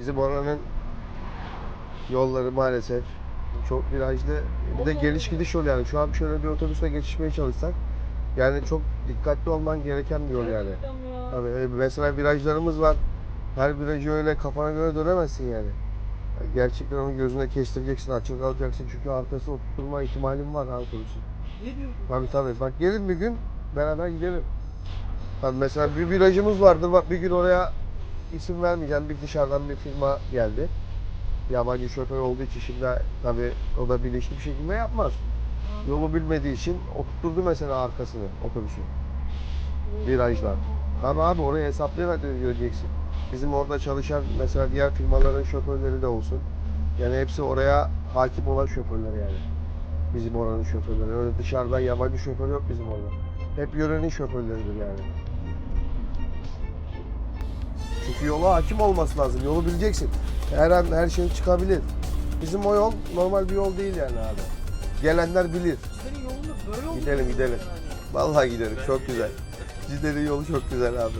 Bizim oranın yolları maalesef çok virajlı. Bir de geliş gidiş yol yani. Şu an şöyle bir otobüsle geçişmeye çalışsak yani çok dikkatli olman gereken bir yol yani. Tabii e, mesela virajlarımız var. Her virajı öyle kafana göre dönemezsin yani. Gerçekten onu gözüne kestireceksin, açık alacaksın çünkü arkası oturtma ihtimalin var otobüsün. Ne diyorsun? Tabii tabii. Bak gelin bir gün beraber gidelim. Bak mesela bir virajımız vardır. Bak bir gün oraya isim vermeyeceğim. Bir dışarıdan bir firma geldi. Yabancı şoför olduğu için şimdi tabii o da bilinçli bir şekilde yapmaz. Yolu bilmediği için oturtturdu mesela arkasını otobüsün. Virajlar. Tabii abi orayı hesaplayarak göreceksin. Bizim orada çalışan mesela diğer firmaların şoförleri de olsun. Yani hepsi oraya hakim olan şoförler yani. Bizim oranın şoförleri. Öyle dışarıdan yabancı şoför yok bizim orada. Hep yörenin şoförleridir yani. Çünkü yola hakim olması lazım. Yolu bileceksin. Her an her şey çıkabilir. Bizim o yol normal bir yol değil yani abi. Gelenler bilir. Senin yolunda böyle oldu. Gidelim, gidelim. Vallahi gidelim. Çok güzel. Cide'nin yolu çok güzel abi.